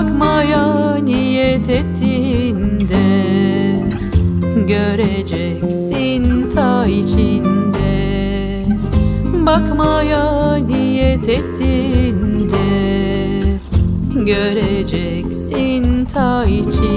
Bakmaya niyet ettiğinde Göreceksin ta içinde. Bakmaya niyet ettiğinde Göreceksin ta içinde